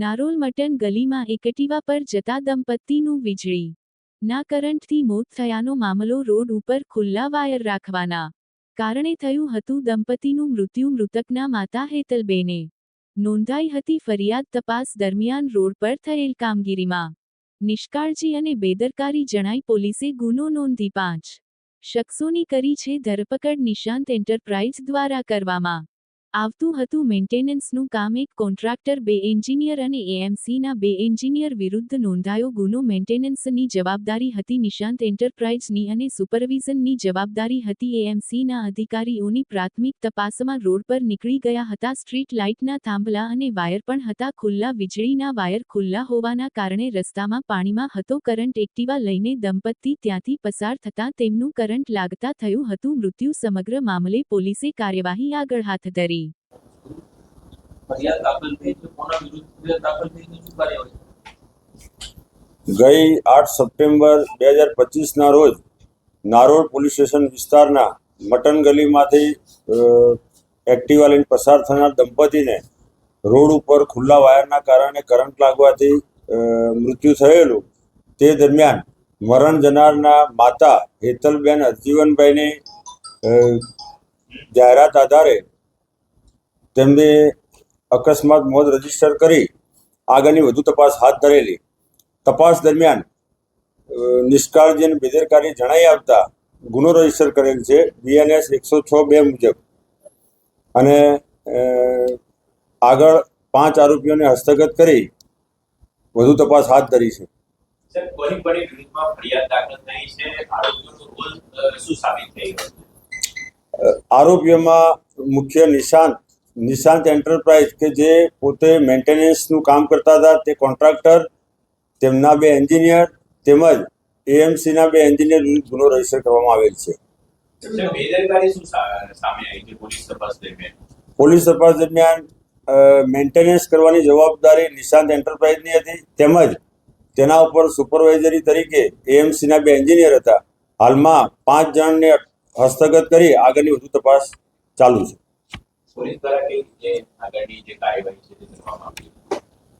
Narol mutton ગલીમાં Activa પર જતા દંપતીનું વીજળી. ના કરંટથી મોત થયાનો મામલો રોડ ઉપર ખુલ્લા વાયર રાખવાના. કારણે થયું હતું દંપતીનું મૃત્યુ મૃતકના માતા હેતલબેને. નોંધાઈ હતી ફરિયાદ તપાસ દરમિયાન રોડ પર થયેલ કામગીરીમાં. નિષ્કાળજી અને બેદરકારી જણાઈ પોલીસે ગુનો નોંધી પાંચ. શખ્સોની કરી છે ધરપકડ નિશાંત એન્ટરપ્રાઇઝ દ્વારા કરવામાં. આવતું હતું મેન્ટેનન્સનું કામ એક કોન્ટ્રાક્ટર, બે એન્જિનિયર અને એએમસીના બે એન્જિનિયર વિરુદ્ધ નોંધાયો ગુનો. મેન્ટેનન્સની જવાબદારી હતી નિશાંત એન્ટરપ્રાઇઝની અને સુપરવિઝનની જવાબદારી હતી એએમસીના અધિકારીઓની. પ્રાથમિક તપાસમાં રોડ પર નીકળી ગયા હતા. સ્ટ્રીટ લાઇટના થાંભલા અને વાયર પણ હતા. ખુલ્લા વીજળીના વાયર ખુલ્લા હોવાના કારણે રસ્તામાં પાણીમાં હતો. કરંટ એક્ટિવા લઈને દંપતી ત્યાંથી પસાર થતાં તેમનું કરંટ લાગતા થયું હતું. મૃત્યુ સમગ્ર મામલે પોલીસે કાર્યવાહી આગળ હાથ ધરી. ગઈ આઠ સપ્ટેમ્બર બે હજાર પચીસના રોજ નારોડ પોલીસ સ્ટેશન વિસ્તારના મટન ગલીમાંથી એક્ટિવા લઈને પસાર થનાર દંપતીને રોડ ઉપર ખુલ્લા વાયરના કારણે કરંટ લાગવાથી મૃત્યુ થયેલું. તે દરમિયાન મરણ જનારના માતા હેતલબેન હરજીવનભાઈની જાહેરાત આધારે તેમને અકસ્માત મોત રજિસ્ટર કરી આગળની વધુ તપાસ હાથ ધરેલી. તપાસ દરમિયાન નિષ્કાળજી અને બેદરકારી જણાઈ આવતા ગુનો રજિસ્ટર કરેલ છે બીએનએસ એકસો છ બે મુજબ. અને આગળ પાંચ આરોપીઓને હસ્તગત કરી વધુ તપાસ હાથ ધરી છે. આરોપીઓમાં મુખ્ય નિશાંત નિશાંત એન્ટરપ્રાઇઝ કે જે પોતે મેન્ટેનન્સનું કામ કરતા હતા તે કોન્ટ્રાક્ટર તેમના બે એન્જિનિયર તેમજ એએમસીના બે એન્જિનિયર વિરુદ્ધ ગુનો રજિસ્ટર કરવામાં આવેલ છે. પોલીસ તપાસ દરમિયાન? મેન્ટેનન્સ કરવાની જવાબદારી નિશાંત એન્ટરપ્રાઇઝની હતી તેમજ તેના ઉપર સુપરવાઇઝરી તરીકે એએમસીના બે એન્જિનિયર હતા. હાલમાં પાંચ જણને હસ્તગત કરી આગળની વધુ તપાસ ચાલુ છે. પોલીસ દ્વારા કેવી રીતે આગળની જે કાર્યવાહી છે તે કરવામાં આવી?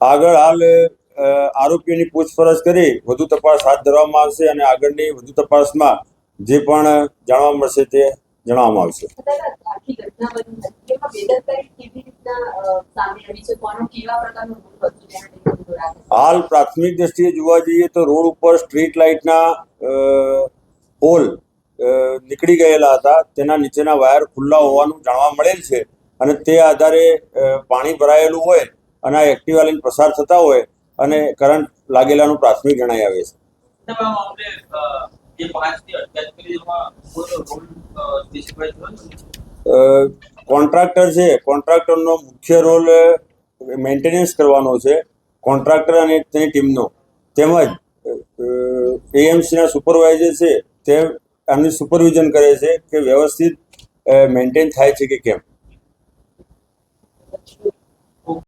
આગળ હાલ અ, આરોપીઓની પૂછપરછ કરી વધુ તપાસ હાથ ધરવામાં આવશે અને આગળની વધુ તપાસમાં જે પણ જાણવા મળશે તે જણાવવામાં આવશે. હાલ પ્રાથમિક દ્રષ્ટિએ જોવા જઈએ તો રોડ ઉપર સ્ટ્રીટ લાઇટના પોલ નીકળી ગયેલા હતા. તેના નીચેના વાયર ખુલ્લા હોવાનું જાણવા મળેલ છે. અને તે આધારે પાણી ભરાયેલું હોય અને આ એક્ટિવા લઈને પસાર થતા હોય અને કરંટ લાગેલાનું પ્રાથમિક જણાઈ આવે છે? કોન્ટ્રાક્ટર છે કોન્ટ્રાક્ટરનો મુખ્ય રોલ મેન્ટેનન્સ કરવાનો છે. કોન્ટ્રાક્ટર અને તેની ટીમનો તેમજ એએમસીના સુપરવાઇઝર છે. તે એમની સુપરવિઝન કરે છે કે વ્યવસ્થિત મેન્ટેન થાય છે કે કેમ.